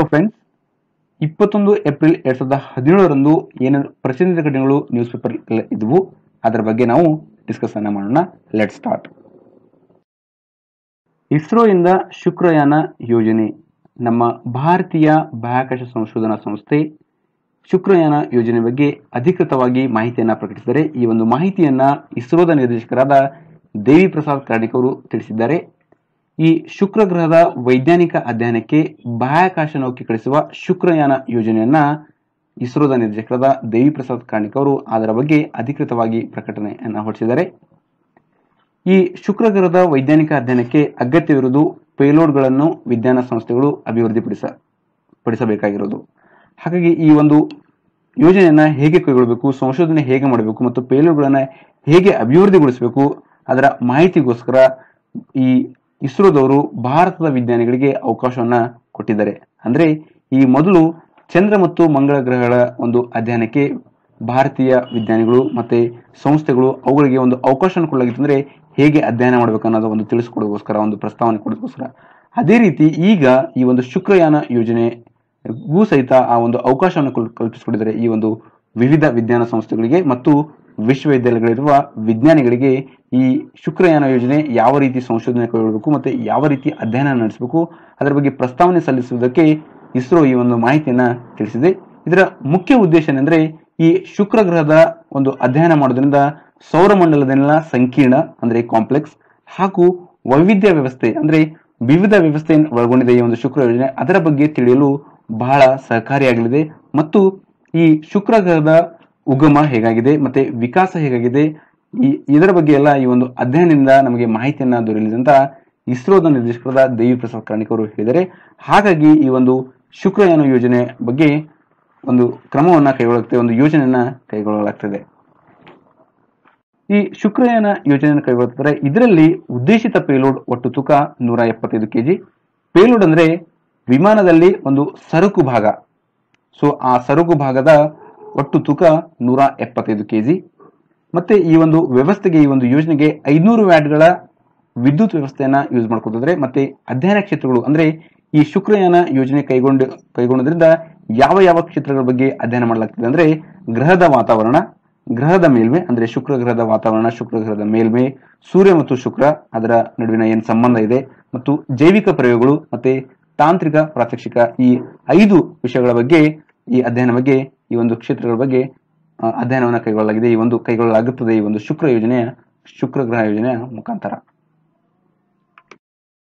So friends ಇಪ್ಪತ್ತೊಂದು April ಎರಡ್ ಸಾವಿರದ ಹದಿನೇಳರಂದು ಏನೇನು ಪ್ರಚಲಿತ ಘಟನೆಗಳು ನ್ಯೂಸ್ ಪೇಪರ್ ಇದ್ವು, ಅದರ ಬಗ್ಗೆ ನಾವು ಡಿಸ್ಕಸ್ ಅನ್ನ ಮಾಡೋಣ. ಲೆಟ್ ಸ್ಟಾರ್ಟ್ ಇಸ್ರೋಯಿಂದ ಶುಕ್ರಯಾನ ಯೋಜನೆ. ನಮ್ಮ ಭಾರತೀಯ ಬಾಹ್ಯಾಕಾಶ ಸಂಶೋಧನಾ ಸಂಸ್ಥೆ ಶುಕ್ರಯಾನ ಯೋಜನೆ ಬಗ್ಗೆ ಅಧಿಕೃತವಾಗಿ ಮಾಹಿತಿಯನ್ನ ಪ್ರಕಟಿಸಿದರೆ ಈ ಒಂದು ಮಾಹಿತಿಯನ್ನ ಇಸ್ರೋದ ನಿರ್ದೇಶಕರಾದ ದೇವಿ ಪ್ರಸಾದ್ ಕಾರ್ಣಿಕ್ ಅವರು ತಿಳಿಸಿದ್ದಾರೆ. ಈ ಶುಕ್ರ ಗ್ರಹದ ವೈಜ್ಞಾನಿಕ ಅಧ್ಯಯನಕ್ಕೆ ಬಾಹ್ಯಾಕಾಶ ನೌಕೆ ಕಳಿಸುವ ಶುಕ್ರಯಾನ ಯೋಜನೆಯನ್ನ ಇಸ್ರೋದ ನಿರ್ದೇಶಕರಾದ ದೇವಿ ಪ್ರಸಾದ್ ಕಾರ್ಣಿಕ್ ಅವರು ಅದರ ಬಗ್ಗೆ ಅಧಿಕೃತವಾಗಿ ಪ್ರಕಟಣೆಯನ್ನ ಹೊರಡಿಸಿದ್ದಾರೆ. ಈ ಶುಕ್ರ ಗ್ರಹದ ವೈಜ್ಞಾನಿಕ ಅಧ್ಯಯನಕ್ಕೆ ಅಗತ್ಯವಿರುವುದು ಪೇಲೋಡ್ಗಳನ್ನು ವಿಜ್ಞಾನ ಸಂಸ್ಥೆಗಳು ಅಭಿವೃದ್ಧಿಪಡಿಸ ಪಡಿಸಬೇಕಾಗಿರೋದು ಹಾಗಾಗಿ ಈ ಒಂದು ಯೋಜನೆಯನ್ನ ಹೇಗೆ ಕೈಗೊಳ್ಳಬೇಕು, ಸಂಶೋಧನೆ ಹೇಗೆ ಮಾಡಬೇಕು ಮತ್ತು ಪೇಲೋಡ್ಗಳನ್ನ ಹೇಗೆ ಅಭಿವೃದ್ಧಿಗೊಳಿಸಬೇಕು ಅದರ ಮಾಹಿತಿಗೋಸ್ಕರ ಈ ಇಸ್ರೋದವರು ಭಾರತದ ವಿಜ್ಞಾನಿಗಳಿಗೆ ಅವಕಾಶವನ್ನ ಕೊಟ್ಟಿದ್ದಾರೆ. ಅಂದ್ರೆ ಈ ಮೊದಲು ಚಂದ್ರ ಮತ್ತು ಮಂಗಳ ಗ್ರಹಗಳ ಒಂದು ಅಧ್ಯಯನಕ್ಕೆ ಭಾರತೀಯ ವಿಜ್ಞಾನಿಗಳು ಮತ್ತೆ ಸಂಸ್ಥೆಗಳು ಅವುಗಳಿಗೆ ಒಂದು ಅವಕಾಶ ಕೊಡಲಾಗಿತ್ತಂದ್ರೆ ಹೇಗೆ ಅಧ್ಯಯನ ಮಾಡಬೇಕು ಅನ್ನೋದು ಒಂದು ತಿಳಿಸ್ಕೊಡೋಕೋಸ್ಕರ ಒಂದು ಪ್ರಸ್ತಾವನೆ ಕೊಡೋದಕ್ಕೋಸ್ಕರ. ಅದೇ ರೀತಿ ಈಗ ಈ ಒಂದು ಶುಕ್ರಯಾನ ಯೋಜನೆಗೂ ಸಹಿತ ಆ ಒಂದು ಅವಕಾಶವನ್ನು ಕಲ್ಪಿಸಿಕೊಂಡಿದ್ದಾರೆ ಈ ಒಂದು ವಿವಿಧ ವಿಜ್ಞಾನ ಸಂಸ್ಥೆಗಳಿಗೆ ಮತ್ತು ವಿಶ್ವವಿದ್ಯಾಲಯಗಳಿರುವ ವಿಜ್ಞಾನಿಗಳಿಗೆ ಈ ಶುಕ್ರಯಾನ ಯೋಜನೆ ಯಾವ ರೀತಿ ಸಂಶೋಧನೆ ಕೈಗೊಳ್ಳಬೇಕು ಮತ್ತು ಯಾವ ರೀತಿ ಅಧ್ಯಯನ ನಡೆಸಬೇಕು, ಅದರ ಬಗ್ಗೆ ಪ್ರಸ್ತಾವನೆ ಸಲ್ಲಿಸುವುದಕ್ಕೆ ಇಸ್ರೋ ಈ ಒಂದು ಮಾಹಿತಿಯನ್ನು ತಿಳಿಸಿದೆ. ಇದರ ಮುಖ್ಯ ಉದ್ದೇಶ ಏನೆಂದರೆ ಈ ಶುಕ್ರ ಗ್ರಹದ ಒಂದು ಅಧ್ಯಯನ ಮಾಡೋದ್ರಿಂದ ಸೌರಮಂಡಲದಲ್ಲಿನ ಸಂಕೀರ್ಣ ಅಂದರೆ ಕಾಂಪ್ಲೆಕ್ಸ್ ಹಾಗೂ ವೈವಿಧ್ಯ ವ್ಯವಸ್ಥೆ ಅಂದರೆ ವಿವಿಧ ವ್ಯವಸ್ಥೆಯನ್ನು ಒಳಗೊಂಡಿದೆ ಈ ಒಂದು ಶುಕ್ರ ಯೋಜನೆ. ಅದರ ಬಗ್ಗೆ ತಿಳಿಯಲು ಬಹಳ ಸಹಕಾರಿಯಾಗಲಿದೆ. ಮತ್ತು ಈ ಶುಕ್ರ ಗ್ರಹದ ಉಗಮ ಹೇಗಾಗಿದೆ ಮತ್ತೆ ವಿಕಾಸ ಹೇಗಾಗಿದೆ? ಈ ಇದರ ಬಗ್ಗೆ ಎಲ್ಲ ಈ ಒಂದು ಅಧ್ಯಯನದಿಂದ ನಮಗೆ ಮಾಹಿತಿಯನ್ನ ದೊರೆಯಲಿದೆ ಅಂತ ಇಸ್ರೋದ ನಿರ್ದೇಶಕರಾದ ದೇವಿ ಪ್ರಸಾದ್ ಕಾರ್ಣಿಕ್ ಅವರು ಹೇಳಿದರೆ ಹಾಗಾಗಿ ಈ ಒಂದು ಶುಕ್ರಯಾನ ಯೋಜನೆ ಬಗ್ಗೆ ಒಂದು ಕ್ರಮವನ್ನ ಕೈಗೊಳ್ಳುತ್ತೆ ಒಂದು ಯೋಜನೆಯನ್ನ ಕೈಗೊಳ್ಳಲಾಗ್ತದೆ. ಈ ಶುಕ್ರಯಾನ ಯೋಜನೆಯನ್ನು ಕೈಗೊಳ್ಳುತ್ತಾರೆ ಇದರಲ್ಲಿ ಉದ್ದೇಶಿತ ಪೇಲೋಡ್ ಒಟ್ಟು ತೂಕ ನೂರ ಎಪ್ಪತ್ತೈದು ಕೆಜಿ. ಪೇಲೋಡ್ ಅಂದ್ರೆ ವಿಮಾನದಲ್ಲಿ ಒಂದು ಸರಕು ಭಾಗ. ಸೊ ಆ ಸರಕು ಭಾಗದ ಒಟ್ಟು ತೂಕ ನೂರ ಎಪ್ಪತ್ತೈದು ಕೆಜಿ. ಮತ್ತೆ ಈ ಒಂದು ವ್ಯವಸ್ಥೆಗೆ, ಈ ಒಂದು ಯೋಜನೆಗೆ ಐದುನೂರು ವ್ಯಾಟ್ಗಳ ವಿದ್ಯುತ್ ವ್ಯವಸ್ಥೆಯನ್ನ ಯೂಸ್ ಮಾಡ್ಕೊತಿದ್ರೆ ಮತ್ತೆ ಅಧ್ಯಯನ ಕ್ಷೇತ್ರಗಳು, ಅಂದ್ರೆ ಈ ಶುಕ್ರಯಾನ ಯೋಜನೆ ಕೈಗೊಂಡು, ಕೈಗೊಂಡದ್ರಿಂದ ಯಾವ ಯಾವ ಕ್ಷೇತ್ರಗಳ ಬಗ್ಗೆ ಅಧ್ಯಯನ ಮಾಡಲಾಗ್ತದೆ ಅಂದ್ರೆ ಗ್ರಹದ ವಾತಾವರಣ, ಗ್ರಹದ ಮೇಲ್ಮೆ, ಅಂದ್ರೆ ಶುಕ್ರ ಗ್ರಹದ ವಾತಾವರಣ, ಶುಕ್ರ ಗ್ರಹದ ಮೇಲ್ಮೆ, ಸೂರ್ಯ ಮತ್ತು ಶುಕ್ರ ಅದರ ನಡುವಿನ ಏನ್ ಸಂಬಂಧ ಇದೆ, ಮತ್ತು ಜೈವಿಕ ಪ್ರಯೋಗಗಳು, ಮತ್ತೆ ತಾಂತ್ರಿಕ ಪ್ರಾತ್ಯಕ್ಷಿಕ ಈ ಐದು ವಿಷಯಗಳ ಬಗ್ಗೆ ಈ ಅಧ್ಯಯನ ಬಗ್ಗೆ, ಈ ಒಂದು ಕ್ಷೇತ್ರಗಳ ಬಗ್ಗೆ ಅಧ್ಯಯನವನ್ನು ಕೈಗೊಳ್ಳಲಾಗಿದೆ. ಈ ಒಂದು ಕೈಗೊಳ್ಳಲಾಗುತ್ತದೆ. ಈ ಒಂದು ಶುಕ್ರ ಯೋಜನೆಯ, ಶುಕ್ರ ಗ್ರಹ ಯೋಜನೆಯ ಮುಖಾಂತರ.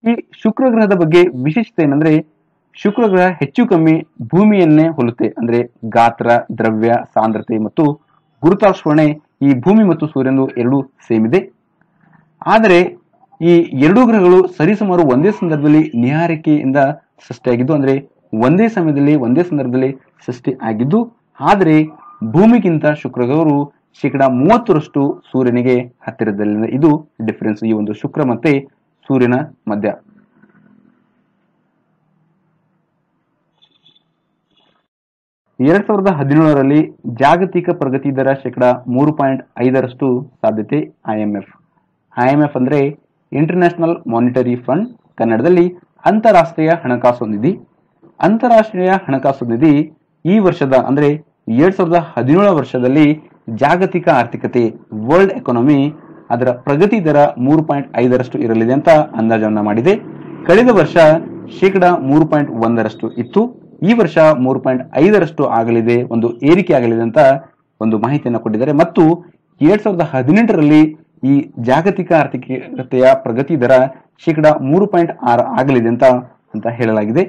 ಈ ಶುಕ್ರ ಗ್ರಹದ ಬಗ್ಗೆ ವಿಶೇಷತೆ ಏನಂದ್ರೆ, ಶುಕ್ರ ಗ್ರಹ ಹೆಚ್ಚು ಕಮ್ಮಿ ಭೂಮಿಯನ್ನೇ ಹೋಲುತ್ತೆ. ಅಂದ್ರೆ ಗಾತ್ರ, ದ್ರವ್ಯ, ಸಾಂದ್ರತೆ ಮತ್ತು ಗುರುತ್ವಾಕರ್ಷಣೆ ಈ ಭೂಮಿ ಮತ್ತು ಸೂರ್ಯನು ಎರಡೂ ಸೇಮ್ ಇದೆ. ಆದರೆ ಈ ಎರಡೂ ಗ್ರಹಗಳು ಸರಿಸುಮಾರು ಒಂದೇ ಸಂದರ್ಭದಲ್ಲಿ ನಿಹಾರಿಕೆಯಿಂದ ಸೃಷ್ಟಿಯಾಗಿದ್ದು, ಅಂದ್ರೆ ಒಂದೇ ಸಮಯದಲ್ಲಿ, ಒಂದೇ ಸಂದರ್ಭದಲ್ಲಿ ಸೃಷ್ಟಿ ಆಗಿದ್ದು, ಆದರೆ ಭೂಮಿಗಿಂತ ಶುಕ್ರ ಶೇಕಡಾ ಶೇಕಡ ಮೂವತ್ತರಷ್ಟು ಸೂರ್ಯನಿಗೆ ಹತ್ತಿರದಲ್ಲಿ ಇದು ಡಿಫರೆನ್ಸ್ ಈ ಒಂದು ಶುಕ್ರ ಮತ್ತೆ ಸೂರ್ಯನ ಮಧ್ಯ. ಎರಡ್ ಸಾವಿರದ ಹದಿನೇಳರಲ್ಲಿ ಜಾಗತಿಕ ಪ್ರಗತಿ ದರ ಶೇಕಡ ಮೂರು ಪಾಯಿಂಟ್ ಐದರಷ್ಟು ಸಾಧ್ಯತೆ ಐಎಂಎಫ್ ಐಎಂಎಫ್ ಅಂದ್ರೆ ಇಂಟರ್ನ್ಯಾಷನಲ್ ಮಾನಿಟರಿ ಫಂಡ್ ಕನ್ನಡದಲ್ಲಿ ಅಂತಾರಾಷ್ಟ್ರೀಯ ಹಣಕಾಸು ನಿಧಿ. ಅಂತಾರಾಷ್ಟ್ರೀಯ ಹಣಕಾಸು ನಿಧಿ ಈ ವರ್ಷದ, ಅಂದ್ರೆ ಎರಡ್ ಸಾವಿರದ ಹದಿನೇಳ ವರ್ಷದಲ್ಲಿ ಜಾಗತಿಕ ಆರ್ಥಿಕತೆ ವರ್ಲ್ಡ್ ಎಕಾನಮಿ ಅದರ ಪ್ರಗತಿ ದರ ಮೂರು ಪಾಯಿಂಟ್ ಐದರಷ್ಟು ಇರಲಿದೆ ಅಂತ ಅಂದಾಜನ್ನ ಮಾಡಿದೆ. ಕಳೆದ ವರ್ಷ ಶೇಕಡ ಮೂರು ಪಾಯಿಂಟ್ ಒಂದರಷ್ಟು ಇತ್ತು. ಈ ವರ್ಷ ಮೂರು ಪಾಯಿಂಟ್ ಐದರಷ್ಟು ಆಗಲಿದೆ, ಒಂದು ಏರಿಕೆ ಆಗಲಿದೆ ಅಂತ ಒಂದು ಮಾಹಿತಿಯನ್ನು ಕೊಟ್ಟಿದ್ದಾರೆ. ಮತ್ತು ಎರಡ್ ಸಾವಿರದ ಹದಿನೆಂಟರಲ್ಲಿ ಈ ಜಾಗತಿಕ ಆರ್ಥಿಕತೆಯ ಪ್ರಗತಿ ದರ ಶೇಕಡ ಮೂರು ಪಾಯಿಂಟ್ ಆರು ಆಗಲಿದೆ ಅಂತ ಅಂತ ಹೇಳಲಾಗಿದೆ.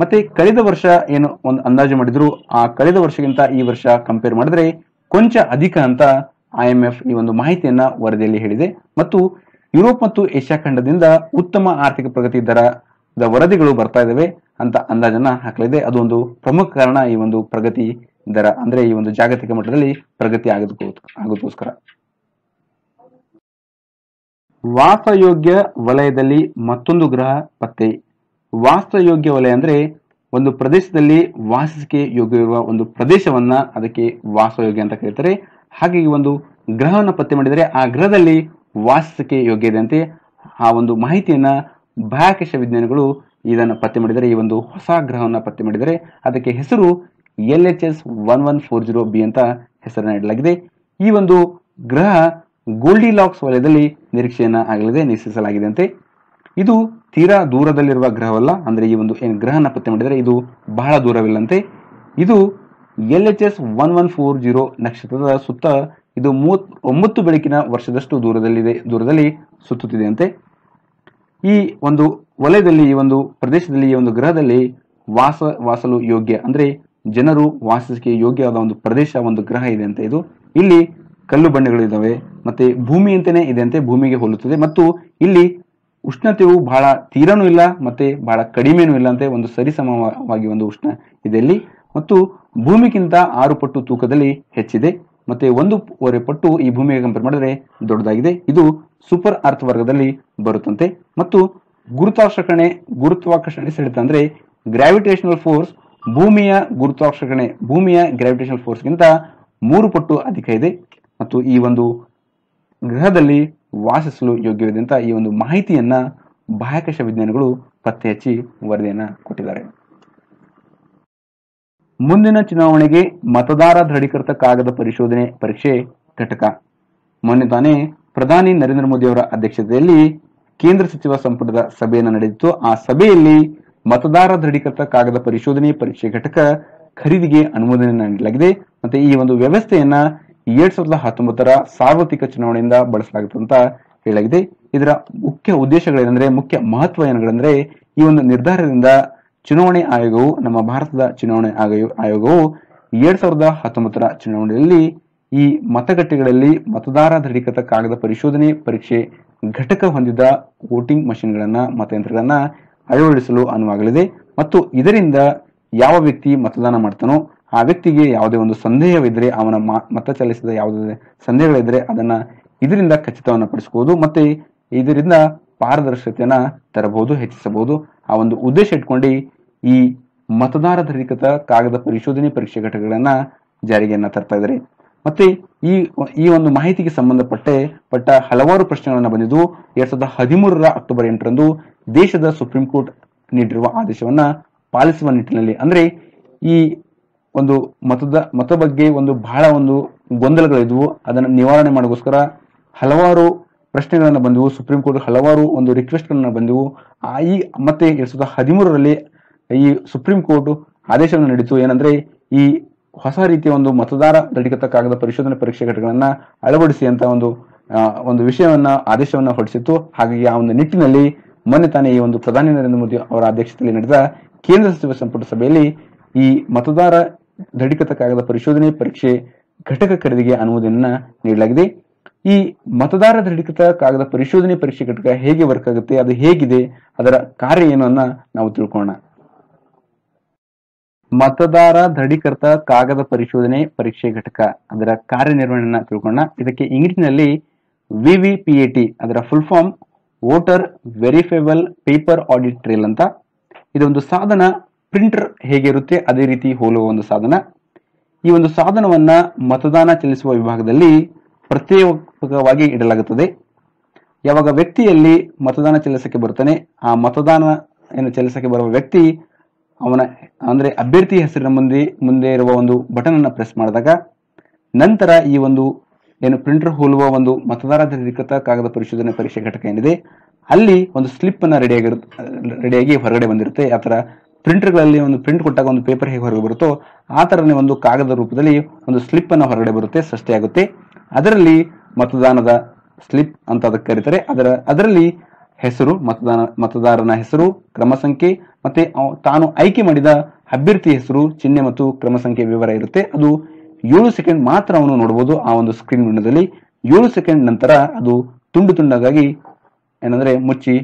ಮತ್ತೆ ಕಳೆದ ವರ್ಷ ಏನು ಒಂದು ಅಂದಾಜು ಮಾಡಿದ್ರು, ಆ ಕಳೆದ ವರ್ಷಕ್ಕಿಂತ ಈ ವರ್ಷ ಕಂಪೇರ್ ಮಾಡಿದ್ರೆ ಕೊಂಚ ಅಧಿಕ ಅಂತ ಐಎಂಎಫ್ ಈ ಒಂದು ಮಾಹಿತಿಯನ್ನ ವರದಿಯಲ್ಲಿ ಹೇಳಿದೆ. ಮತ್ತು ಯುರೋಪ್ ಮತ್ತು ಏಷ್ಯಾ ಖಂಡದಿಂದ ಉತ್ತಮ ಆರ್ಥಿಕ ಪ್ರಗತಿ ದರದ ವರದಿಗಳು ಬರ್ತಾ ಇದಾವೆ ಅಂತ ಅಂದಾಜನ್ನ ಹಾಕಲಿದೆ. ಅದು ಒಂದು ಪ್ರಮುಖ ಕಾರಣ ಈ ಒಂದು ಪ್ರಗತಿ ದರ, ಅಂದ್ರೆ ಈ ಒಂದು ಜಾಗತಿಕ ಮಟ್ಟದಲ್ಲಿ ಪ್ರಗತಿ ಆಗೋದಕ್ಕೋ ಆಗೋದಕ್ಕೋಸ್ಕರ. ವಾಸಯೋಗ್ಯ ವಲಯದಲ್ಲಿ ಮತ್ತೊಂದು ಗ್ರಹ ಪತ್ತೆ. ವಾಸಯೋಗ್ಯ ವಲಯ ಅಂದ್ರೆ ಒಂದು ಪ್ರದೇಶದಲ್ಲಿ ವಾಸಿಸಕ್ಕೆ ಯೋಗ್ಯವಿರುವ ಒಂದು ಪ್ರದೇಶವನ್ನ ಅದಕ್ಕೆ ವಾಸಯೋಗ್ಯ ಅಂತ ಕರೀತಾರೆ. ಹಾಗೆ ಈ ಒಂದು ಗ್ರಹವನ್ನು ಪತ್ತೆ ಮಾಡಿದರೆ ಆ ಗ್ರಹದಲ್ಲಿ ವಾಸಿಸಿಕೆ ಯೋಗ್ಯ ಇದೆ ಆ ಒಂದು ಮಾಹಿತಿಯನ್ನ ಬಾಹ್ಯಾಕಾಶ ವಿಜ್ಞಾನಿಗಳು ಇದನ್ನು ಪತ್ತೆ ಮಾಡಿದರೆ, ಈ ಒಂದು ಹೊಸ ಗ್ರಹವನ್ನು ಪತ್ತೆ ಮಾಡಿದರೆ, ಅದಕ್ಕೆ ಹೆಸರು L H S one one four zero B ಅಂತ ಹೆಸರನ್ನು ಇಡಲಾಗಿದೆ. ಈ ಒಂದು ಗ್ರಹ ಗೋಲ್ಡಿ ಲಾಕ್ಸ್ ವಲಯದಲ್ಲಿ ನಿರೀಕ್ಷೆಯನ್ನ ಆಗಲಿದೆ ನಿಶ್ಚಯಿಸಲಾಗಿದೆ ಅಂತೆ. ಇದು ತೀರಾ ದೂರದಲ್ಲಿರುವ ಗ್ರಹವಲ್ಲ, ಅಂದರೆ ಈ ಒಂದು ಏನು ಗ್ರಹನ ಪತ್ತೆ ಮಾಡಿದರೆ ಇದು ಬಹಳ ದೂರವಿಲ್ಲಂತೆ. ಇದು L H S one one four zero ನಕ್ಷತ್ರದ ಸುತ್ತ ಇದು ಮೂವತ್ ಒಂಬತ್ತು ಬೆಳಕಿನ ವರ್ಷದಷ್ಟು ದೂರದಲ್ಲಿದೆ, ದೂರದಲ್ಲಿ ಸುತ್ತುತ್ತಿದೆ ಅಂತೆ ಈ ಒಂದು ವಲಯದಲ್ಲಿ, ಈ ಒಂದು ಪ್ರದೇಶದಲ್ಲಿ, ಈ ಒಂದು ಗ್ರಹದಲ್ಲಿ ವಾಸ, ವಾಸಲು ಯೋಗ್ಯ, ಅಂದರೆ ಜನರು ವಾಸಿಸಕ್ಕೆ ಯೋಗ್ಯವಾದ ಒಂದು ಪ್ರದೇಶ, ಒಂದು ಗ್ರಹ ಇದೆ ಅಂತ ಇದು. ಇಲ್ಲಿ ಕಲ್ಲು ಬಂಡೆಗಳು ಇದ್ದಾವೆ ಮತ್ತೆ ಭೂಮಿಯಂತೆಯೇ ಇದೆ ಅಂತೆ ಭೂಮಿಗೆ ಹೋಲುತ್ತದೆ, ಮತ್ತು ಇಲ್ಲಿ ಉಷ್ಣತೆಯು ಬಹಳ ತೀರನೂ ಇಲ್ಲ ಮತ್ತೆ ಬಹಳ ಕಡಿಮೆನೂ ಇಲ್ಲ ಅಂತ ಒಂದು ಸರಿಸಮವಾಗಿ ಒಂದು ಉಷ್ಣ ಇದೆ ಇಲ್ಲಿ. ಮತ್ತು ಭೂಮಿಗಿಂತ ಆರು ಪಟ್ಟು ತೂಕದಲ್ಲಿ ಹೆಚ್ಚಿದೆ. ಮತ್ತೆ ಒಂದೂವರೆ ಪಟ್ಟು ಈ ಭೂಮಿಗೆ ಕಂಪೇರ್ ಮಾಡಿದ್ರೆ ದೊಡ್ಡದಾಗಿದೆ. ಇದು ಸೂಪರ್ ಅರ್ತ್ ವರ್ಗದಲ್ಲಿ ಬರುತ್ತಂತೆ. ಮತ್ತು ಗುರುತ್ವಾಕರ್ಷಣೆ ಗುರುತ್ವಾಕರ್ಷಣೆ ಸೆಳೆತ ಅಂದ್ರೆ ಗ್ರಾವಿಟೇಷನಲ್ ಫೋರ್ಸ್ ಭೂಮಿಯ ಗುರುತ್ವಾಕರ್ಷಣೆ, ಭೂಮಿಯ ಗ್ರಾವಿಟೇಷನಲ್ ಫೋರ್ಸ್ಗಿಂತ ಮೂರು ಪಟ್ಟು ಅಧಿಕ ಇದೆ. ಮತ್ತು ಈ ಒಂದು ಗ್ರಹದಲ್ಲಿ ವಾಸಿಸಲು ಯೋಗ್ಯವಿದೆ ಈ ಒಂದು ಮಾಹಿತಿಯನ್ನ ಬಾಹ್ಯಾಕಾಶ ವಿಜ್ಞಾನಿಗಳು ಪತ್ತೆ ಹಚ್ಚಿ ವರದಿಯನ್ನ ಕೊಟ್ಟಿದ್ದಾರೆ. ಮುಂದಿನ ಚುನಾವಣೆಗೆ ಮತದಾರ ದೃಢೀಕೃತ ಕಾಗದ ಪರಿಶೋಧನೆ ಪರೀಕ್ಷೆ ಘಟಕ. ಮೊನ್ನೆ ತಾನೇ ಪ್ರಧಾನಿ ನರೇಂದ್ರ ಮೋದಿ ಅವರ ಅಧ್ಯಕ್ಷತೆಯಲ್ಲಿ ಕೇಂದ್ರ ಸಚಿವ ಸಂಪುಟದ ಸಭೆಯನ್ನು ನಡೆದಿತ್ತು. ಆ ಸಭೆಯಲ್ಲಿ ಮತದಾರ ದೃಢೀಕೃತ ಕಾಗದ ಪರಿಶೋಧನೆ ಪರೀಕ್ಷೆ ಘಟಕ ಖರೀದಿಗೆ ಅನುಮೋದನೆ ನೀಡಲಾಗಿದೆ. ಮತ್ತೆ ಈ ಒಂದು ವ್ಯವಸ್ಥೆಯನ್ನ ಎರಡ್ ಸಾವಿರದ ಹತ್ತೊಂಬತ್ತರ ಸಾರ್ವತ್ರಿಕ ಚುನಾವಣೆಯಿಂದ ಬಳಸಲಾಗುತ್ತೆ ಅಂತ ಹೇಳಲಾಗಿದೆ. ಇದರ ಮುಖ್ಯ ಉದ್ದೇಶಗಳೇನೆಂದ್ರೆ, ಮುಖ್ಯ ಮಹತ್ವ ಏನಂದ್ರೆ, ಈ ಒಂದು ನಿರ್ಧಾರದಿಂದ ಚುನಾವಣೆ ಆಯೋಗವು, ನಮ್ಮ ಭಾರತದ ಚುನಾವಣೆ ಆಯೋಗ ಆಯೋಗವು ಎರಡ್ ಸಾವಿರದ ಹತ್ತೊಂಬತ್ತರ ಚುನಾವಣೆಯಲ್ಲಿ ಈ ಮತಗಟ್ಟೆಗಳಲ್ಲಿ ಮತದಾರ ದೃಢೀಕೃತ ಕಾಗದ ಪರಿಶೋಧನೆ ಪರೀಕ್ಷೆ ಘಟಕ ಹೊಂದಿದ ವೋಟಿಂಗ್ ಮಷಿನ್ಗಳನ್ನ, ಮತಯಂತ್ರಗಳನ್ನ ಅಳವಡಿಸಲು ಅನುವಾಗಲಿದೆ. ಮತ್ತು ಇದರಿಂದ ಯಾವ ವ್ಯಕ್ತಿ ಮತದಾನ ಮಾಡ್ತಾನೋ ಆ ವ್ಯಕ್ತಿಗೆ ಯಾವುದೇ ಒಂದು ಸಂದೇಹವಿದ್ರೆ ಅವನ ಮತ ಚಲಿಸಿದ ಯಾವುದೇ ಸಂದೇಹಗಳಿದ್ರೆ ಅದನ್ನ ಇದರಿಂದ ಖಚಿತವನ್ನು ಪಡಿಸಬಹುದು ಮತ್ತೆ ಇದರಿಂದ ಪಾರದರ್ಶಕತೆಯನ್ನ ತರಬಹುದು, ಹೆಚ್ಚಿಸಬಹುದು. ಆ ಒಂದು ಉದ್ದೇಶ ಇಟ್ಕೊಂಡು ಈ ಮತದಾರ ದೃಢೀಕೃತ ಕಾಗದ ಪರಿಶೋಧನೆ ಪರೀಕ್ಷೆ ಘಟಕಗಳನ್ನ ಜಾರಿಗೆಯನ್ನ ತರ್ತಾ ಇದ್ದಾರೆ. ಮತ್ತೆ ಈ ಈ ಒಂದು ಮಾಹಿತಿಗೆ ಸಂಬಂಧಪಟ್ಟೆ ಪಟ್ಟ ಹಲವಾರು ಪ್ರಶ್ನೆಗಳನ್ನು ಬಂದಿದ್ದು, ಎರಡ್ ಸಾವಿರದ ಹದಿಮೂರರ ಅಕ್ಟೋಬರ್ ಎಂಟರಂದು ದೇಶದ ಸುಪ್ರೀಂ ಕೋರ್ಟ್ ನೀಡಿರುವ ಆದೇಶವನ್ನ ಪಾಲಿಸುವ ನಿಟ್ಟಿನಲ್ಲಿ, ಅಂದ್ರೆ ಈ ಒಂದು ಮತದ, ಮತ ಬಗ್ಗೆ ಒಂದು ಬಹಳ ಒಂದು ಗೊಂದಲಗಳಿದ್ವು. ಅದನ್ನು ನಿವಾರಣೆ ಮಾಡೋಕ್ಕೋಸ್ಕರ ಹಲವಾರು ಪ್ರಶ್ನೆಗಳನ್ನು ಬಂದವು. ಸುಪ್ರೀಂ ಕೋರ್ಟ್ ಹಲವಾರು ಒಂದು ರಿಕ್ವೆಸ್ಟ್ಗಳನ್ನು ಬಂದವು. ಆ ಈ ಮತ್ತೆ ಎರಡ್ ಸಾವಿರದ ಹದಿಮೂರರಲ್ಲಿ ಈ ಸುಪ್ರೀಂ ಕೋರ್ಟ್ ಆದೇಶವನ್ನು ನೀಡಿತು ಏನಂದ್ರೆ ಈ ಹೊಸ ರೀತಿಯ ಒಂದು ಮತದಾರ ದೃಢೀಕೃತ ಕಾಗದ ಪರಿಶೋಧನೆ ಪರೀಕ್ಷೆ ಘಟಕಗಳನ್ನ ಅಳವಡಿಸಿ ಅಂತ ಒಂದು ಒಂದು ವಿಷಯವನ್ನ, ಆದೇಶವನ್ನ ಹೊರಡಿಸಿತ್ತು. ಹಾಗಾಗಿ ಆ ಒಂದು ನಿಟ್ಟಿನಲ್ಲಿ ಮೊನ್ನೆ ತಾನೇ ಈ ಒಂದು ಪ್ರಧಾನಿ ನರೇಂದ್ರ ಮೋದಿ ಅವರ ಅಧ್ಯಕ್ಷತೆಯಲ್ಲಿ ನಡೆದ ಕೇಂದ್ರ ಸಚಿವ ಸಂಪುಟ ಸಭೆಯಲ್ಲಿ ಈ ಮತದಾರ ದೃಢೀಕೃತ ಕಾಗದ ಪರಿಶೋಧನೆ, ಪರೀಕ್ಷೆ, ಘಟಕ ಖರೀದಿಗೆ ಅನುಮೋದನೆಯನ್ನ ನೀಡಲಾಗಿದೆ. ಈ ಮತದಾರ ದೃಢೀಕೃತ ಕಾಗದ ಪರಿಶೋಧನೆ, ಪರೀಕ್ಷೆ ಘಟಕ ಹೇಗೆ ವರ್ಕ್ ಆಗುತ್ತೆ, ಅದು ಹೇಗಿದೆ, ಅದರ ಕಾರ್ಯ ಏನು ಅನ್ನ ನಾವು ತಿಳ್ಕೊಳ್ಳೋಣ. ಮತದಾರ ದೃಢೀಕೃತ ಕಾಗದ ಪರಿಶೋಧನೆ, ಪರೀಕ್ಷೆ ಘಟಕ ಅದರ ಕಾರ್ಯನಿರ್ವಹಣೆಯನ್ನ ತಿಳ್ಕೊಳ್ಳೋಣ. ಇದಕ್ಕೆ ಇಂಗ್ಲಿಷ್ನಲ್ಲಿ ವಿವಿಪಿಎಟಿ ಅದರ full form voter verifiable paper audit trail ಅಂತ. ಇದೊಂದು ಸಾಧನ ಪ್ರಿಂಟರ್ ಹೇಗಿರುತ್ತೆ? ಅದೇ ರೀತಿ ಹೋಲುವ ಒಂದು ಸಾಧನ. ಈ ಒಂದು ಸಾಧನವನ್ನ ಮತದಾನ ಚಲಿಸುವ ವಿಭಾಗದಲ್ಲಿ ಪ್ರತ್ಯೇಕವಾಗಿ ಇಡಲಾಗುತ್ತದೆ. ಯಾವಾಗ ವ್ಯಕ್ತಿಯಲ್ಲಿ ಮತದಾನ ಚಲಿಸಕ್ಕೆ ಬರ್ತಾನೆ ಆ ಮತದಾನ ಏನು ಚಲಿಸಕ್ಕೆ ಬರುವ ವ್ಯಕ್ತಿ, ಅವನ ಅಂದ್ರೆ ಅಭ್ಯರ್ಥಿ ಹೆಸರಿನ ಮುಂದೆ ಮುಂದೆ ಇರುವ ಒಂದು ಬಟನ್ ಅನ್ನು ಪ್ರೆಸ್ ಮಾಡಿದಾಗ, ನಂತರ ಈ ಒಂದು ಏನು ಪ್ರಿಂಟರ್ ಹೋಲುವ ಒಂದು ಮತದಾರ ದೃಢೀಕೃತ ಕಾಗದ ಪರಿಶೋಧನೆ ಪರೀಕ್ಷೆ ಘಟಕ ಏನಿದೆ, ಅಲ್ಲಿ ಒಂದು ಸ್ಲಿಪ್ ಅನ್ನ ರೆಡಿಯಾಗಿರುತ್ತೆ ರೆಡಿಯಾಗಿ ಹೊರಗಡೆ ಬಂದಿರುತ್ತೆ. ಆ ತರ ಪ್ರಿಂಟರ್ಗಳಲ್ಲಿ ಒಂದು ಪ್ರಿಂಟ್ ಕೊಟ್ಟಾಗ ಒಂದು ಪೇಪರ್ ಹೇಗೆ ಹೊರಗೆ ಬರುತ್ತೋ, ಆ ತರನೇ ಒಂದು ಕಾಗದ ರೂಪದಲ್ಲಿ ಒಂದು ಸ್ಲಿಪ್ ಅನ್ನು ಹೊರಗಡೆ ಬರುತ್ತೆ ಸೃಷ್ಟಿಯಾಗುತ್ತೆ ಅದರಲ್ಲಿ ಮತದಾನದ ಸ್ಲಿಪ್ ಅಂತ ಅದಕ್ಕೆ ಕರೀತಾರೆ. ಅದರ, ಅದರಲ್ಲಿ ಹೆಸರು, ಮತದಾನ, ಮತದಾರನ ಹೆಸರು, ಕ್ರಮ ಸಂಖ್ಯೆ, ಮತ್ತೆ ತಾನು ಆಯ್ಕೆ ಮಾಡಿದ ಅಭ್ಯರ್ಥಿ ಹೆಸರು, ಚಿಹ್ನೆ ಮತ್ತು ಕ್ರಮ ಸಂಖ್ಯೆ ವಿವರ ಇರುತ್ತೆ. ಅದು ಏಳು ಸೆಕೆಂಡ್ ಮಾತ್ರ ಅವನು ನೋಡಬಹುದು ಆ ಒಂದು ಸ್ಕ್ರೀನ್ ವಿಂಡೋದಲ್ಲಿ ಏಳು ಸೆಕೆಂಡ್ ನಂತರ ಅದು ತುಂಡು ತುಂಡಾಗಿ ಏನಂದ್ರೆ ಮುಚ್ಚಿ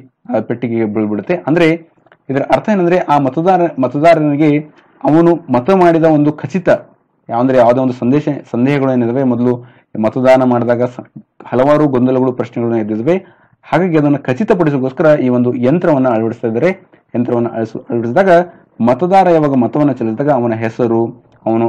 ಪೆಟ್ಟಿಗೆಗೆ ಬೀಳ್ಬಿಡುತ್ತೆ. ಅಂದ್ರೆ ಇದರ ಅರ್ಥ ಏನಂದ್ರೆ ಆ ಮತದಾರ, ಮತದಾರನಿಗೆ ಅವನು ಮತ ಮಾಡಿದ ಒಂದು ಖಚಿತ ಯಾವಂದ್ರೆ ಯಾವುದೇ ಒಂದು ಸಂದೇಶ, ಸಂದೇಹಗಳು ಏನಿದಾವೆ, ಮೊದಲು ಮತದಾನ ಮಾಡಿದಾಗ ಹಲವಾರು ಗೊಂದಲಗಳು ಪ್ರಶ್ನೆಗಳು ಎದ್ದಿದ್ದಾವೆ ಹಾಗಾಗಿ ಅದನ್ನು ಖಚಿತಪಡಿಸೋಕ್ಕೋಸ್ಕರ ಈ ಒಂದು ಯಂತ್ರವನ್ನು ಅಳವಡಿಸ್ತಾ ಇದ್ದಾರೆ. ಯಂತ್ರವನ್ನು ಅಳವಡಿಸಿದಾಗ ಮತದಾರ ಯಾವಾಗ ಮತವನ್ನು ಚಲಿಸಿದಾಗ ಅವನ ಹೆಸರು, ಅವನು,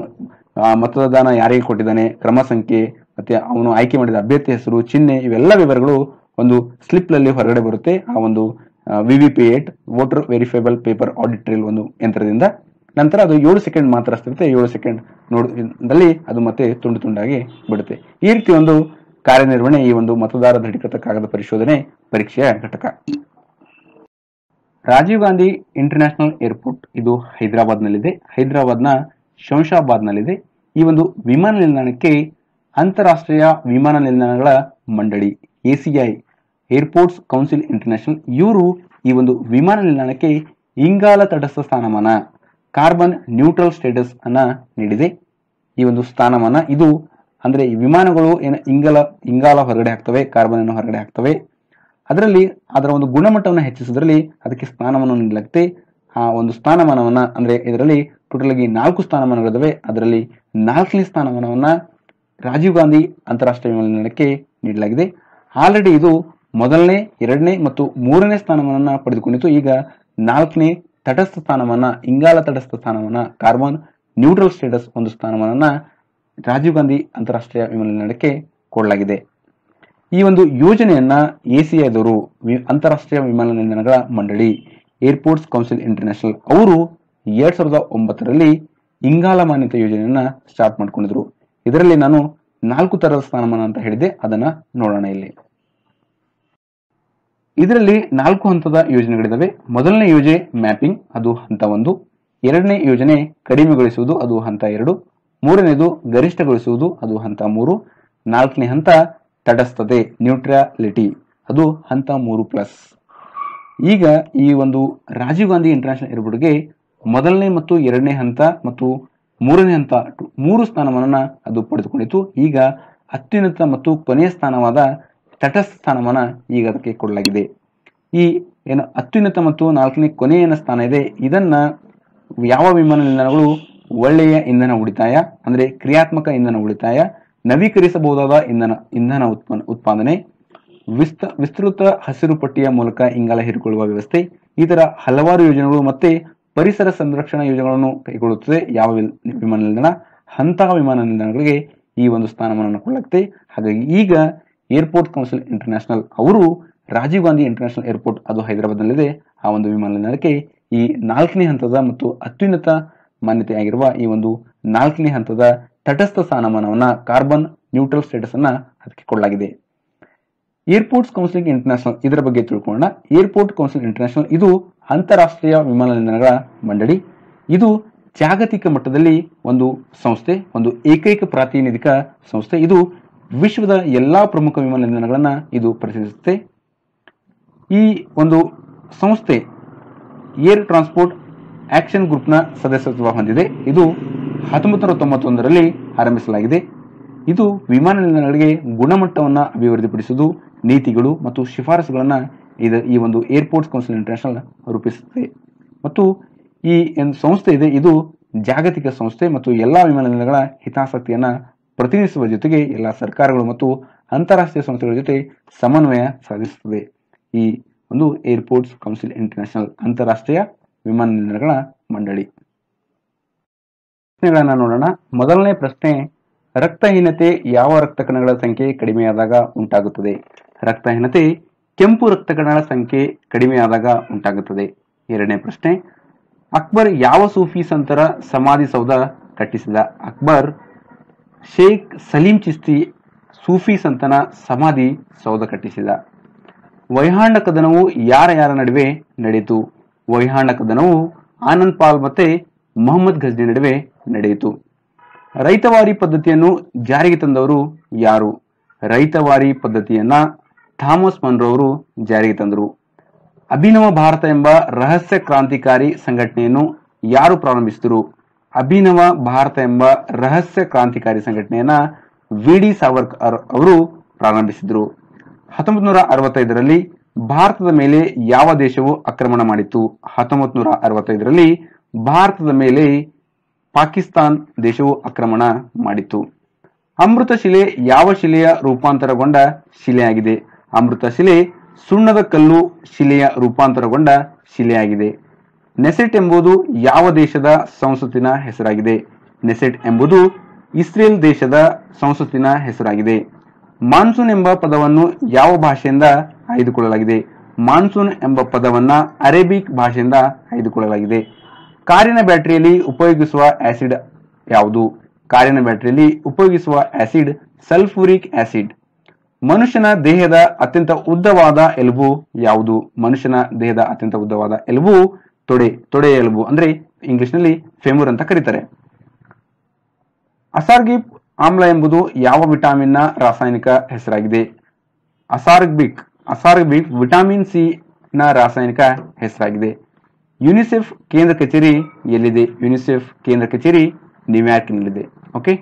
ಆ ಮತದಾನ ಯಾರಿಗೆ ಕೊಟ್ಟಿದ್ದಾನೆ, ಕ್ರಮ ಸಂಖ್ಯೆ, ಮತ್ತೆ ಅವನು ಆಯ್ಕೆ ಮಾಡಿದ ಅಭ್ಯರ್ಥಿ ಹೆಸರು, ಚಿಹ್ನೆ, ಇವೆಲ್ಲ ವಿವರಗಳು ಒಂದು ಸ್ಲಿಪ್ನಲ್ಲಿ ಹೊರಗಡೆ ಬರುತ್ತೆ. ಆ ಒಂದು V V P A T voter verifiable paper audit trail ಒಂದು ಯಂತ್ರದಿಂದ ನಂತರ ಅದು ಏಳು ಸೆಕೆಂಡ್ ಮಾತ್ರ ಅಷ್ಟಿರುತ್ತೆ ಏಳು ಸೆಕೆಂಡ್ ನೋಡದಲ್ಲಿ ಅದು ಮತ್ತೆ ತುಂಡು ತುಂಡಾಗಿ ಬಿಡುತ್ತೆ. ಈ ರೀತಿ ಒಂದು ಕಾರ್ಯನಿರ್ವಹಣೆ ಈ ಒಂದು ಮತದಾರ ದೃಢೀಕೃತ ಕಾಗದ ಪರಿಶೋಧನೆ ಪರೀಕ್ಷೆಯ ಘಟಕ. ರಾಜೀವ್ ಗಾಂಧಿ ಇಂಟರ್ನ್ಯಾಷನಲ್ ಏರ್ಪೋರ್ಟ್ ಇದು ಹೈದರಾಬಾದ್ನಲ್ಲಿದೆ. ಹೈದರಾಬಾದ್ನ ಶಂಶಾಬಾದ್ನಲ್ಲಿದೆ. ಈ ಒಂದು ವಿಮಾನ ನಿಲ್ದಾಣಕ್ಕೆ ಅಂತಾರಾಷ್ಟ್ರೀಯ ವಿಮಾನ ನಿಲ್ದಾಣಗಳ ಮಂಡಳಿ ಎಸಿಐ ಏರ್ಪೋರ್ಟ್ಸ್ ಕೌನ್ಸಿಲ್ ಇಂಟರ್ನ್ಯಾಷನಲ್, ಇವರು ಈ ಒಂದು ವಿಮಾನ ನಿಲ್ದಾಣಕ್ಕೆ ಇಂಗಾಲ ತಟಸ್ಥ ಸ್ಥಾನಮಾನ, ಕಾರ್ಬನ್ ನ್ಯೂಟ್ರಲ್ ಸ್ಟೇಟಸ್ ಅನ್ನ ನೀಡಿದೆ. ಈ ಒಂದು ಸ್ಥಾನಮಾನ, ಇದು ಅಂದ್ರೆ ವಿಮಾನಗಳು ಏನ ಇಂಗಾಲ ಇಂಗಾಲ ಹೊರಗಡೆ ಹಾಕ್ತವೆ ಕಾರ್ಬನ್ ಅನ್ನು ಹೊರಗಡೆ ಹಾಕ್ತವೆ ಅದರಲ್ಲಿ ಅದರ ಒಂದು ಗುಣಮಟ್ಟವನ್ನು ಹೆಚ್ಚಿಸೋದ್ರಲ್ಲಿ ಅದಕ್ಕೆ ಸ್ಥಾನಮಾನ ನೀಡಲಾಗುತ್ತೆ. ಆ ಒಂದು ಸ್ಥಾನಮಾನವನ್ನ ಅಂದ್ರೆ ಇದರಲ್ಲಿ ಟೋಟಲ್ ಆಗಿ ನಾಲ್ಕು ಸ್ಥಾನಮಾನಗಳಿದಾವೆ. ಅದರಲ್ಲಿ ನಾಲ್ಕನೇ ಸ್ಥಾನಮಾನವನ್ನ ರಾಜೀವ್ ಗಾಂಧಿ ಅಂತಾರಾಷ್ಟ್ರೀಯ ವಿಮಾನ ನಿಲ್ದಾಣಕ್ಕೆ ನೀಡಲಾಗಿದೆ. ಆಲ್ರೆಡಿ ಇದು ಮೊದಲನೇ, ಎರಡನೇ ಮತ್ತು ಮೂರನೇ ಸ್ಥಾನಮಾನವನ್ನು ಪಡೆದುಕೊಂಡಿತ್ತು. ಈಗ ನಾಲ್ಕನೇ ತಟಸ್ಥ ಸ್ಥಾನಮಾನ ಇಂಗಾಲ ತಟಸ್ಥ ಸ್ಥಾನಮಾನ ಕಾರ್ಬನ್ ನ್ಯೂಟ್ರಲ್ ಸ್ಟೇಟಸ್ ಒಂದು ಸ್ಥಾನಮಾನವನ್ನು ರಾಜೀವ್ ಗಾಂಧಿ ಅಂತಾರಾಷ್ಟ್ರೀಯ ವಿಮಾನ ನಿಲ್ದಾಣಕ್ಕೆ ಕೊಡಲಾಗಿದೆ. ಈ ಒಂದು ಯೋಜನೆಯನ್ನ ಎಸಿಐದವರು ಅಂತಾರಾಷ್ಟ್ರೀಯ ವಿಮಾನ ನಿಲ್ದಾಣಗಳ ಮಂಡಳಿ ಏರ್ಪೋರ್ಟ್ಸ್ ಕೌನ್ಸಿಲ್ ಇಂಟರ್ನ್ಯಾಷನಲ್ ಅವರು ಎರಡ್ ಸಾವಿರದ ಒಂಬತ್ತರಲ್ಲಿ ಇಂಗಾಲ ಮಾನ್ಯತೆ ಯೋಜನೆಯನ್ನ ಸ್ಟಾರ್ಟ್ ಮಾಡ್ಕೊಂಡಿದ್ರು. ಇದರಲ್ಲಿ ನಾನು ನಾಲ್ಕು ತರದ ಸ್ಥಾನಮಾನ ಅಂತ ಹೇಳಿದೆ ಅದನ್ನ ನೋಡೋಣ ಇಲ್ಲಿ. ಇದರಲ್ಲಿ ನಾಲ್ಕು ಹಂತದ ಯೋಜನೆಗಳಿದ್ದಾವೆ ಮೊದಲನೇ ಯೋಜನೆ ಮ್ಯಾಪಿಂಗ್, ಅದು ಹಂತ ಒಂದು. ಎರಡನೇ ಯೋಜನೆ ಕಡಿಮೆಗೊಳಿಸುವುದು, ಅದು ಹಂತ ಎರಡು. ಮೂರನೇದು ಗರಿಷ್ಠಗೊಳಿಸುವುದು, ಅದು ಹಂತ ಮೂರು. ನಾಲ್ಕನೇ ಹಂತ ತಟಸ್ಥತೆ, ನ್ಯೂಟ್ರಾಲಿಟಿ, ಅದು ಹಂತ ಮೂರು ಪ್ಲಸ್. ಈಗ ಈ ಒಂದು ರಾಜೀವ್ ಗಾಂಧಿ ಇಂಟರ್ನ್ಯಾಷನಲ್ ಏರ್ಪೋರ್ಟ್ಗೆ ಮೊದಲನೇ ಮತ್ತು ಎರಡನೇ ಹಂತ ಮತ್ತು ಮೂರನೇ ಹಂತ ಮೂರು ಸ್ಥಾನಮಾನ ಅದು ಪಡೆದುಕೊಂಡಿತು ಈಗ ಅತ್ಯುನ್ನತ ಮತ್ತು ಕೊನೆಯ ಸ್ಥಾನವಾದ ತಟಸ್ಥ ಸ್ಥಾನಮಾನ ಈಗ ಅದಕ್ಕೆ ಕೊಡಲಾಗಿದೆ. ಈ ಏನು ಅತ್ಯುನ್ನತ ಮತ್ತು ನಾಲ್ಕನೇ ಕೊನೆಯ ಸ್ಥಾನ ಇದೆ. ಇದನ್ನ ಯಾವ ವಿಮಾನ ನಿಲ್ದಾಣಗಳು? ಒಳ್ಳೆಯ ಇಂಧನ ಉಳಿತಾಯ, ಅಂದ್ರೆ ಕ್ರಿಯಾತ್ಮಕ ಇಂಧನ ಉಳಿತಾಯ, ನವೀಕರಿಸಬಹುದಾದ ಇಂಧನ ಇಂಧನ ಉತ್ಪನ್ನ, ಉತ್ಪಾದನೆ, ವಿಸ್ತ, ವಿಸ್ತೃತ ಹಸಿರು ಪಟ್ಟಿಯ ಮೂಲಕ ಇಂಗಾಲ ಹೀರಿಕೊಳ್ಳುವ ವ್ಯವಸ್ಥೆ, ಈ ತರ ಹಲವಾರು ಯೋಜನೆಗಳು ಮತ್ತೆ ಪರಿಸರ ಸಂರಕ್ಷಣಾ ಯೋಜನೆಗಳನ್ನು ಕೈಗೊಳ್ಳುತ್ತದೆ. ಯಾವ ವಿಮಾನ ನಿಲ್ದಾಣ? ಅಂತಹ ವಿಮಾನ ನಿಲ್ದಾಣಗಳಿಗೆ ಈ ಒಂದು ಸ್ಥಾನಮಾನವನ್ನು ಕೊಡಲಾಗುತ್ತೆ. ಹಾಗಾಗಿ ಈಗ ಏರ್ಪೋರ್ಟ್ ಕೌನ್ಸಿಲ್ ಇಂಟರ್ನ್ಯಾಷನಲ್ ಅವರು ರಾಜೀವ್ ಗಾಂಧಿ ಇಂಟರ್ನ್ಯಾಷನಲ್ ಏರ್ಪೋರ್ಟ್, ಅದು ಹೈದರಾಬಾದ್ನಲ್ಲಿದೆ. ಆ ಒಂದು ವಿಮಾನ ನಿಲ್ದಾಣಕ್ಕೆ ಈ ನಾಲ್ಕನೇ ಹಂತದ ಮತ್ತು ಅತ್ಯುನ್ನತ ಮಾನ್ಯತೆಯಾಗಿರುವ ಈ ಒಂದು ನಾಲ್ಕನೇ ಹಂತದ ತಟಸ್ಥ ಸ್ಥಾನಮಾನವನ್ನ ಕಾರ್ಬನ್ ನ್ಯೂಟ್ರಲ್ ಸ್ಟೇಟಸ್ ಅನ್ನ ಅದಕ್ಕೆ ಕೊಡಲಾಗಿದೆ ಏರ್ಪೋರ್ಟ್ಸ್ ಕೌನ್ಸಿಲ್ ಇಂಟರ್ನ್ಯಾಷನಲ್ ಇದರ ಬಗ್ಗೆ ತಿಳ್ಕೊಳ್ಳೋಣ. ಏರ್ಪೋರ್ಟ್ ಕೌನ್ಸಿಲ್ ಇಂಟರ್ನ್ಯಾಷನಲ್ ಇದು ಅಂತಾರಾಷ್ಟ್ರೀಯ ವಿಮಾನ ನಿಲ್ದಾಣಗಳ ಮಂಡಳಿ. ಇದು ಜಾಗತಿಕ ಮಟ್ಟದಲ್ಲಿ ಒಂದು ಸಂಸ್ಥೆ, ಒಂದು ಏಕೈಕ ಪ್ರಾತಿನಿಧಿಕ ಸಂಸ್ಥೆ. ಇದು ವಿಶ್ವದ ಎಲ್ಲಾ ಪ್ರಮುಖ ವಿಮಾನ ನಿಲ್ದಾಣಗಳನ್ನು ಇದು ಪ್ರತಿನಿಧಿಸುತ್ತೆ. ಈ ಒಂದು ಸಂಸ್ಥೆ ಏರ್ ಟ್ರಾನ್ಸ್ಪೋರ್ಟ್ ಆಕ್ಷನ್ ಗ್ರೂಪ್ನ ಸದಸ್ಯತ್ವ ಹೊಂದಿದೆ. ಇದು ಹತ್ತೊಂಬತ್ತು ನೂರ ತೊಂಬತ್ತೊಂದರಲ್ಲಿ ಆರಂಭಿಸಲಾಗಿದೆ. ಇದು ವಿಮಾನ ನಿಲ್ದಾಣಗಳಿಗೆ ಗುಣಮಟ್ಟವನ್ನು ಅಭಿವೃದ್ಧಿಪಡಿಸುವುದು, ನೀತಿಗಳು ಮತ್ತು ಶಿಫಾರಸುಗಳನ್ನು ಇದು ಈ ಒಂದು ಏರ್ಪೋರ್ಟ್ಸ್ ಕೌನ್ಸಿಲ್ ಇಂಟರ್ನ್ಯಾಷನಲ್ ರೂಪಿಸುತ್ತದೆ ಮತ್ತು ಈ ಸಂಸ್ಥೆ ಇದೆ. ಇದು ಜಾಗತಿಕ ಸಂಸ್ಥೆ ಮತ್ತು ಎಲ್ಲ ವಿಮಾನ ನಿಲ್ದಾಣಗಳ ಹಿತಾಸಕ್ತಿಯನ್ನ ಪ್ರತಿನಿಧಿಸುವ ಜೊತೆಗೆ ಎಲ್ಲ ಸರ್ಕಾರಗಳು ಮತ್ತು ಅಂತಾರಾಷ್ಟ್ರೀಯ ಸಂಸ್ಥೆಗಳ ಜೊತೆ ಸಮನ್ವಯ ಸಾಧಿಸುತ್ತದೆ. ಈ ಒಂದು ಏರ್ಪೋರ್ಟ್ಸ್ ಕೌನ್ಸಿಲ್ ಇಂಟರ್ನ್ಯಾಷನಲ್ ಅಂತಾರಾಷ್ಟ್ರೀಯ ವಿಮಾನ ನಿಲ್ದಾಣಗಳ ಮಂಡಳಿ. ಪ್ರಶ್ನೆಗಳನ್ನ ನೋಡೋಣ. ಮೊದಲನೇ ಪ್ರಶ್ನೆ, ರಕ್ತಹೀನತೆ ಯಾವ ರಕ್ತ ಕಣಗಳ ಸಂಖ್ಯೆ ಕಡಿಮೆಯಾದಾಗ ಉಂಟಾಗುತ್ತದೆ? ರಕ್ತಹೀನತೆ ಕೆಂಪು ರಕ್ತ ಕಣಗಳ ಸಂಖ್ಯೆ ಕಡಿಮೆಯಾದಾಗ ಉಂಟಾಗುತ್ತದೆ. ಎರಡನೇ ಪ್ರಶ್ನೆ, ಅಕ್ಬರ್ ಯಾವ ಸೂಫಿ ಸಂತರ ಸಮಾಧಿ ಸೌಧ ಕಟ್ಟಿಸಿದ? ಅಕ್ಬರ್ ಶೇಖ್ ಸಲೀಂ ಚಿಸ್ತಿ ಸೂಫಿ ಸಂತನ ಸಮಾಧಿ ಸೌಧ ಕಟ್ಟಿಸಿದ. ವೈಹಾಂಡ ಕದನವು ಯಾರ ಯಾರ ನಡುವೆ ನಡೆಯಿತು? ವೈಹಾಂಡ ಕದನವು ಆನಂದ್ ಪಾಲ್ ಮತ್ತೆ ಮೊಹಮ್ಮದ್ ಘಜ್ನಿ ನಡುವೆ ನಡೆಯಿತು. ರೈತವಾರಿ ಪದ್ಧತಿಯನ್ನು ಜಾರಿಗೆ ತಂದವರು ಯಾರು? ರೈತವಾರಿ ಪದ್ಧತಿಯನ್ನ ಥಾಮಸ್ ಮನ್ರವರು ಜಾರಿಗೆ ತಂದರು. ಅಭಿನವ ಭಾರತ ಎಂಬ ರಹಸ್ಯ ಕ್ರಾಂತಿಕಾರಿ ಸಂಘಟನೆಯನ್ನು ಯಾರು ಪ್ರಾರಂಭಿಸಿದರು? ಅಭಿನವ ಭಾರತ ಎಂಬ ರಹಸ್ಯ ಕ್ರಾಂತಿಕಾರಿ ಸಂಘಟನೆಯನ್ನ ವಿ ಡಿ ಸಾವರ್ಕರ್ ಅವರು ಪ್ರಾರಂಭಿಸಿದರು. ಹತ್ತೊಂಬತ್ತು ನೂರ ಅರವತ್ತೈದರಲ್ಲಿ ಭಾರತದ ಮೇಲೆ ಯಾವ ದೇಶವು ಆಕ್ರಮಣ ಮಾಡಿತ್ತು? ಹತ್ತೊಂಬತ್ತು ನೂರ ಅರವತ್ತೈದರಲ್ಲಿ ಭಾರತದ ಮೇಲೆ ಪಾಕಿಸ್ತಾನ್ ದೇಶವು ಆಕ್ರಮಣ ಮಾಡಿತ್ತು. ಅಮೃತ ಶಿಲೆ ಯಾವ ಶಿಲೆಯ ರೂಪಾಂತರಗೊಂಡ ಶಿಲೆಯಾಗಿದೆ? ಅಮೃತ ಶಿಲೆ ಸುಣ್ಣದ ಕಲ್ಲು ಶಿಲೆಯ ರೂಪಾಂತರಗೊಂಡ ಶಿಲೆಯಾಗಿದೆ. ನೆಸೆಟ್ ಎಂಬುದು ಯಾವ ದೇಶದ ಸಂಸತ್ತಿನ ಹೆಸರಾಗಿದೆ. ನೆಸೆಟ್ ಎಂಬುದು ಇಸ್ರೇಲ್ ದೇಶದ ಸಂಸತ್ತಿನ ಹೆಸರಾಗಿದೆ. ಮಾನ್ಸೂನ್ ಎಂಬ ಪದವನ್ನು ಯಾವ ಭಾಷೆಯಿಂದ ಆಯ್ದುಕೊಳ್ಳಲಾಗಿದೆ? ಮಾನ್ಸೂನ್ ಎಂಬ ಪದವನ್ನ ಅರೇಬಿಕ್ ಭಾಷೆಯಿಂದ ಆಯ್ದುಕೊಳ್ಳಲಾಗಿದೆ. ಕಾರಿನ ಬ್ಯಾಟರಿಯಲ್ಲಿ ಉಪಯೋಗಿಸುವ ಆಸಿಡ್ ಯಾವುದು? ಕಾರಿನ ಬ್ಯಾಟರಿಯಲ್ಲಿ ಉಪಯೋಗಿಸುವ ಆಸಿಡ್ ಸಲ್ಫೂರಿಕ್ ಆಸಿಡ್. ಮನುಷ್ಯನ ದೇಹದ ಅತ್ಯಂತ ಉದ್ದವಾದ ಎಲುಬು ಯಾವುದು? ಮನುಷ್ಯನ ದೇಹದ ಅತ್ಯಂತ ಉದ್ದವಾದ ಎಲುಬು ತೊಡೆ ತೊಡೆ ಎಲುಬು, ಅಂದ್ರೆ ಇಂಗ್ಲಿಷ್ನಲ್ಲಿ ಫೆಮುರ್ ಅಂತ ಕರೀತಾರೆ. ಅಸಾರ್ಗಿಪ್ ಆಮ್ಲ ಎಂಬುದು ಯಾವ ವಿಟಾಮಿನ್ನ ರಾಸಾಯನಿಕ ಹೆಸರಾಗಿದೆ? ಅಸಾರ್ಬಿಕ್ ಅಸಾರ್ಬಿಕ್ ವಿಟಾಮಿನ್ ಸಿ ನ ರಾಸಾಯನಿಕ ಹೆಸರಾಗಿದೆ. ಯುನಿಸೆಫ್ ಕೇಂದ್ರ ಕಚೇರಿ ಎಲ್ಲಿದೆ? ಯುನಿಸೆಫ್ ಕೇಂದ್ರ ಕಚೇರಿ ನ್ಯೂಯಾರ್ಕ್ನಲ್ಲಿದೆ. Okay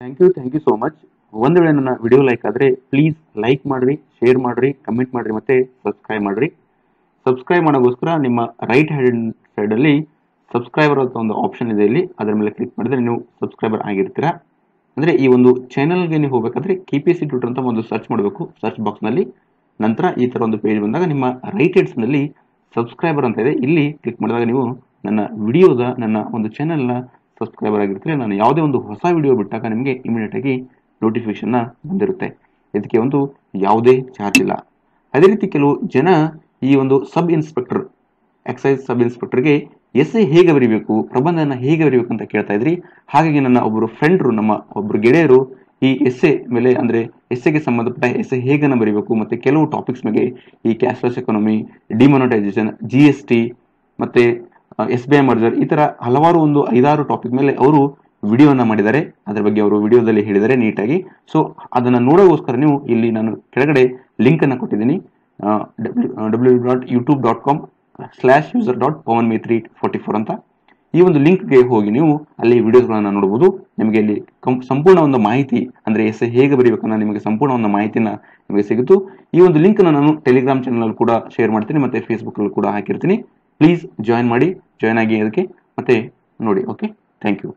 thank you thank you so much ಒಂದು ವೇಳೆ ನನ್ನ ವಿಡಿಯೋ ಲೈಕ್ ಆದರೆ ಪ್ಲೀಸ್ ಲೈಕ್ ಮಾಡ್ರಿ ಶೇರ್ ಮಾಡ್ರಿ ಕಮೆಂಟ್ ಮಾಡ್ರಿ ಮತ್ತೆ ಸಬ್ಸ್ಕ್ರೈಬ್ ಮಾಡ್ರಿ. ಸಬ್ಸ್ಕ್ರೈಬ್ ಮಾಡೋಕ್ಕೋಸ್ಕರ ನಿಮ್ಮ ರೈಟ್ ಹ್ಯಾಂಡ್ ಸೈಡಲ್ಲಿ ಸಬ್ಸ್ಕ್ರೈಬರ್ ಅಂತ ಒಂದು ಆಪ್ಷನ್ ಇದೆ ಇಲ್ಲಿ. ಅದರ ಮೇಲೆ ಕ್ಲಿಕ್ ಮಾಡಿದ್ರೆ ನೀವು ಸಬ್ಸ್ಕ್ರೈಬರ್ ಆಗಿರ್ತೀರಾ. ಅಂದರೆ ಈ ಒಂದು ಚಾನಲ್ಗೆ ನೀವು ಹೋಗಬೇಕಾದ್ರೆ ಕೆ ಪಿ ಸಿ ಟ್ಯೂಟರ್ ಅಂತ ಒಂದು ಸರ್ಚ್ ಮಾಡಬೇಕು. ಸರ್ಚ್ ಬಾಕ್ಸ್ನಲ್ಲಿ ನಂತರ ಈ ಥರ ಒಂದು ಪೇಜ್ ಬಂದಾಗ ನಿಮ್ಮ ರೈಟ್ ಹೆಡ್ಸ್ನಲ್ಲಿ ಸಬ್ಸ್ಕ್ರೈಬರ್ ಅಂತ ಇದೆ. ಇಲ್ಲಿ ಕ್ಲಿಕ್ ಮಾಡಿದಾಗ ನೀವು ನನ್ನ ವಿಡಿಯೋದ ನನ್ನ ಒಂದು ಚಾನಲ್ನ ಸಬ್ಸ್ಕ್ರೈಬರ್ ಆಗಿರ್ತೀರಿ. ನಾನು ಯಾವುದೇ ಒಂದು ಹೊಸ ವಿಡಿಯೋ ಬಿಟ್ಟಾಗ ನಿಮಗೆ ಇಮಿಡಿಯೇಟಾಗಿ ಆಗಿ ನೋಟಿಫಿಕೇಶನ್ ಬಂದಿರುತ್ತೆ. ಇದಕ್ಕೆ ಒಂದು ಯಾವುದೇ ಚಾರ್ಜ್ ಇಲ್ಲ. ಅದೇ ರೀತಿ ಕೆಲವು ಜನ ಈ ಒಂದು ಸಬ್ ಇನ್ಸ್ಪೆಕ್ಟರ್, ಎಕ್ಸೈಸ್ ಸಬ್ ಇನ್ಸ್ಪೆಕ್ಟರ್ಗೆ ಎಸ್ ಎ ಹೇಗೆ ಬರೀಬೇಕು, ಪ್ರಬಂಧನ ಹೇಗೆ ಬರೀಬೇಕು ಅಂತ ಕೇಳ್ತಾ ಇದ್ರಿ. ಹಾಗಾಗಿ ನನ್ನ ಒಬ್ಬರು ಫ್ರೆಂಡ್ರು ನಮ್ಮ ಒಬ್ಬರು ಗೆಳೆಯರು ಈ ಎಸ್ ಎ ಮೇಲೆ ಅಂದ್ರೆ ಎಸ್ ಎಗೆ ಸಂಬಂಧಪಟ್ಟ ಎಸ್ ಎ ಹೇಗನ್ನ ಬರೀಬೇಕು ಮತ್ತೆ ಕೆಲವು ಟಾಪಿಕ್ಸ್ ಮೇಲೆ ಈ cashless economy demonetisation G S T ಮತ್ತೆ ಎಸ್ ಬಿ ಐ ಮರ್ಜರ್ ಈ ತರ ಹಲವಾರು ಒಂದು ಐದಾರು ಟಾಪಿಕ್ ಮೇಲೆ ಅವರು ವಿಡಿಯೋನ ಮಾಡಿದ್ದಾರೆ. ಅದರ ಬಗ್ಗೆ ಅವರು ವಿಡಿಯೋದಲ್ಲಿ ಹೇಳಿದ್ದಾರೆ ನೀಟಾಗಿ. ಸೊ ಅದನ್ನ ನೋಡೋಗೋಸ್ಕರ ನೀವು ಇಲ್ಲಿ ನಾನು ಕೆಳಗಡೆ ಲಿಂಕ್ ಅನ್ನ ಕೊಟ್ಟಿದ್ದೀನಿ. W dot YouTube dot com slash user dot Pavan may three forty four ಅಂತ. ಈ ಒಂದು ಲಿಂಕ್ಗೆ ಹೋಗಿ ನೀವು ಅಲ್ಲಿ ವಿಡಿಯೋಸ್ಗಳನ್ನು ನೋಡಬಹುದು ನಿಮಗೆ ಇಲ್ಲಿ ಸಂಪೂರ್ಣ ಒಂದು ಮಾಹಿತಿ, ಅಂದ್ರೆ ಎಸ್ ಹೇಗೆ ಬರೀಬೇಕನ್ನ ನಿಮಗೆ ಸಂಪೂರ್ಣ ಒಂದು ಮಾಹಿತಿನ ನಿಮಗೆ ಸಿಗುತ್ತು ಈ ಒಂದು ಲಿಂಕ್ ನಾನು ಟೆಲಿಗ್ರಾಮ್ ಚಾನಲ್ ಕೂಡ ಶೇರ್ ಮಾಡ್ತೀನಿ, ಮತ್ತೆ ಫೇಸ್ಬುಕ್ ಅಲ್ಲಿ ಕೂಡ ಹಾಕಿರ್ತೀನಿ. ಪ್ಲೀಸ್ ಜಾಯಿನ್ ಮಾಡಿ ಜಾಯಿನ್ ಆಗಿ ಅದಕ್ಕೆ, ಮತ್ತೆ ನೋಡಿ ಓಕೆ ಥ್ಯಾಂಕ್ ಯು